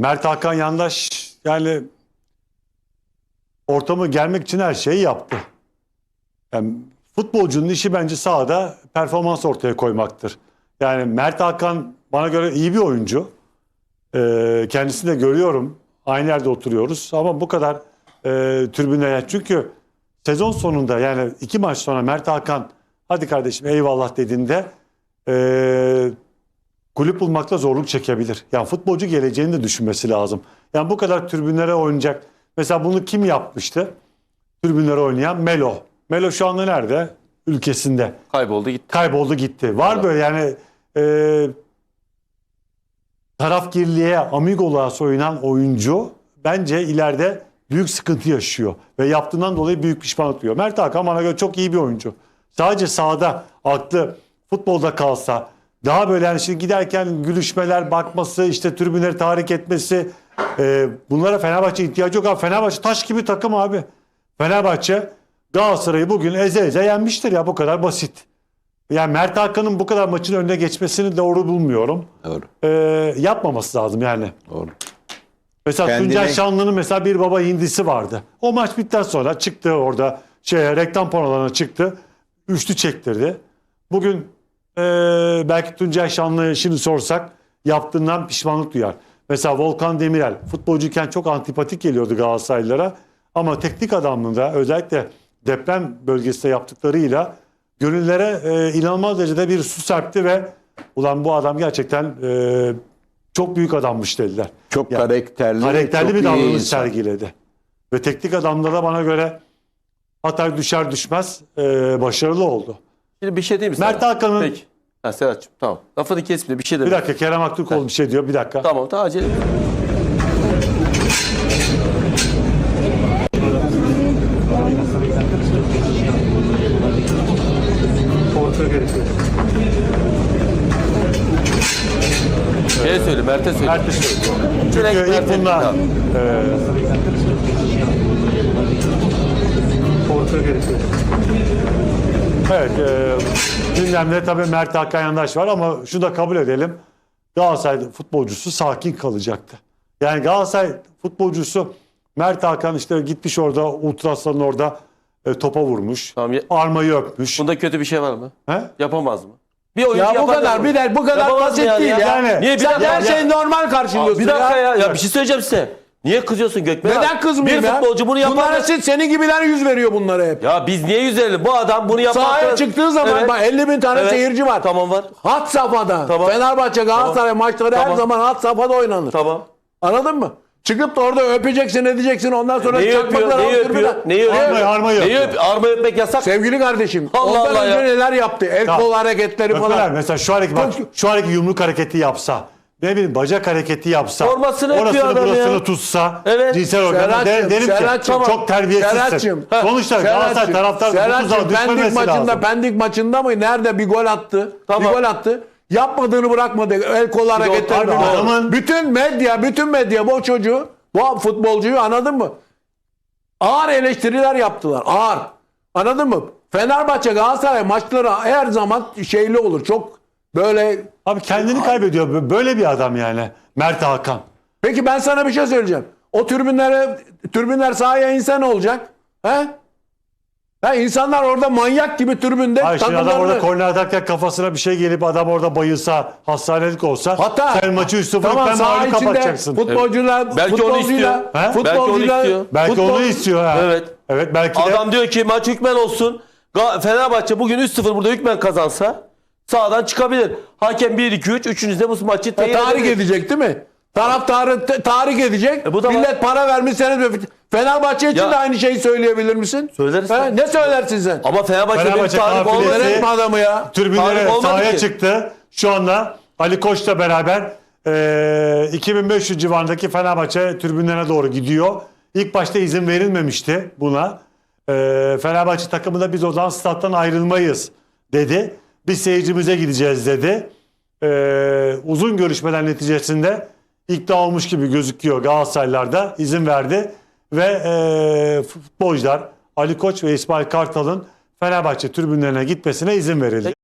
Mert Hakan Yandaş yani ortamı gelmek için her şeyi yaptı. Yani futbolcunun işi bence sahada performans ortaya koymaktır. Yani Mert Hakan bana göre iyi bir oyuncu. Ee, kendisini de görüyorum. Aynı yerde oturuyoruz ama bu kadar e, tribüne çünkü sezon sonunda yani iki maç sonra Mert Hakan hadi kardeşim eyvallah dediğinde e, kulüp bulmakta zorluk çekebilir. Yani futbolcu geleceğini de düşünmesi lazım. Yani bu kadar tribünlere oynayacak. Mesela bunu kim yapmıştı? Tribünlere oynayan Melo. Melo şu anda nerede? Ülkesinde. Kayboldu gitti. Kayboldu gitti. Var Evet. böyle yani e, tarafgirliğe, amigoluğa soyunan oyuncu bence ileride büyük sıkıntı yaşıyor. Ve yaptığından dolayı büyük pişmanlık duyuyor. Mert Hakan bana göre çok iyi bir oyuncu. Sadece sahada aklı futbolda kalsa daha böyle yani şimdi giderken gülüşmeler, bakması, işte tribünleri tahrik etmesi e, bunlara Fenerbahçe ihtiyacı yok. Abi Fenerbahçe taş gibi takım abi. Fenerbahçe Galatasaray'ı bugün eze eze yenmiştir ya bu kadar basit. Yani Mert Hakan'ın bu kadar maçın önüne geçmesini doğru bulmuyorum. Doğru. Ee, yapmaması lazım yani. Doğru. Mesela Kendine- Tuncay Şanlı'nın mesela bir baba hindisi vardı. O maç bittikten sonra çıktı orada şey reklam panolarına çıktı. Üçlü çektirdi. Bugün ee, belki Tuncay Şanlı'ya şimdi sorsak yaptığından pişmanlık duyar. Mesela Volkan Demirel futbolcuyken çok antipatik geliyordu Galatasaraylılara. Ama teknik adamlığında özellikle deprem bölgesinde yaptıklarıyla gönüllere e, inanılmaz derecede bir su serpti ve ulan bu adam gerçekten e, çok büyük adammış dediler. Çok Ya, karakterli, Karakterli çok bir davranış sergiledi. Ve teknik adamda da bana göre Hatay düşer düşmez e, başarılı oldu. Şimdi bir şey diyeyim mi? Mert Hakan'ın- Peki. Ha Serhat'cığım tamam. Lafını kesme bir şey Bir deme. dakika Kerem Aktürkoğlu bir şey diyor bir dakika. Tamam tamam acele. Şey söyle Mert'e söyle. Mert Işık. Direkt Çünkü ilk Mert'e- bundan Tamam. Evet e, gündemde tabii Mert Hakan Yandaş var ama şunu da kabul edelim. Galatasaray futbolcusu sakin kalacaktı. Yani Galatasaray futbolcusu Mert Hakan işte gitmiş orada Ultras'ın orada e, topa vurmuş. Tamam, ya- Armayı öpmüş. Bunda kötü bir şey var mı? He? Yapamaz mı? Bir oyuncu Ya bu yapar kadar mı? bir de bu kadar Yapamaz basit yani değil ya. Yani- Niye bir Sen dakika? her şeyi normal karşılıyorsun Bir dakika ya. ya. Ya bir şey söyleyeceğim size. Niye kızıyorsun Gökmen abi? Neden kızmayayım Bir ya? futbolcu bunu yapar. Bunlara siz senin gibiler yüz veriyor bunlara hep. Ya biz niye yüz verelim? Bu adam bunu yapar. Sahaya çıktığı zaman Evet. bak 50 bin tane Evet. seyirci var. Tamam var. Hat safhada. Tamam. Fenerbahçe Galatasaray maçları her Tamam. zaman hat safhada oynanır. Tamam. Anladın mı? Çıkıp da orada öpeceksin edeceksin ondan sonra Neyi öpüyor? çakmaklar Neyi alıp öpüyor? Neyi öpüyor? Armayı, armayı Neyi öpüyor. öp? Arma öpmek yasak. Sevgili kardeşim Allah ondan Allah önce ya. neler yaptı? El kol hareketleri Öpüler. falan. Mesela şu hareket bak, şu hareket yumruk hareketi yapsa, ne bileyim bacak hareketi yapsa, Formasını öpüyor orasını adam burasını ya. tutsa, Evet. cinsel organı Serhat'cığım, derim, derim ki Serhat'cığım, çok terbiyesizsin. Serhat'cığım, Sonuçta Galatasaray Serhat'cığım, taraftar bu Serhat'cığım, tuzağa Pendik düşmemesi maçında, lazım. Pendik maçında mı? Nerede bir gol attı? Tamam. Bir gol attı. Yapmadığını bırakmadı. El kol hareketleri. abi, bütün- adamın- Bütün medya, bütün medya bu çocuğu, bu futbolcuyu anladın mı? Ağır eleştiriler yaptılar. Ağır. Anladın mı? Fenerbahçe Galatasaray maçları her zaman şeyli olur. Çok böyle Abi kendini kaybediyor. Böyle bir adam yani. Mert Hakan. Peki ben sana bir şey söyleyeceğim. O tribünlere tribünler sahaya inse ne olacak? He? Ha insanlar orada manyak gibi tribünde Ay şimdi adam orada korner atarken kafasına bir şey gelip adam orada bayılsa, hastanelik olsa Hatta sen maçı 3-0 tamam, ben saha mağlup içinde kapatacaksın. futbolcular Belki onu futbolcuyla, istiyor. He? Belki onu futbolcuyla, istiyor. Belki futbol- onu istiyor ha. Evet. Evet belki de. Adam diyor ki maç hükmen olsun. Ga- Fenerbahçe bugün 3-0 burada hükmen kazansa sağdan çıkabilir. Hakem 1-2-3. Üçünüz de bu maçı tahrik edebilir. edecek değil mi? Taraftarı te- tahrik edecek. E bu da var. Millet para vermiş seni Fenerbahçe için Ya- de aynı şeyi söyleyebilir misin? Söyleriz He? tabii. Ne söylersin sen? Ama Fenerbahçe, Fenerbahçe tarih kafilesi- olmadı. Öğretme adamı ya. Tribünlere Tarih olmadı sahaya ki. çıktı. Şu anda Ali Koç'la beraber e, 2500 civarındaki Fenerbahçe tribünlerine doğru gidiyor. İlk başta izin verilmemişti buna. E, Fenerbahçe takımı da biz o zaman stat'tan ayrılmayız dedi. Biz seyircimize gideceğiz dedi. E, uzun görüşmeler neticesinde ikna olmuş gibi gözüküyor Galatasaraylar da izin verdi. Ve e, futbolcular Ali Koç ve İsmail Kartal'ın Fenerbahçe tribünlerine gitmesine izin verildi.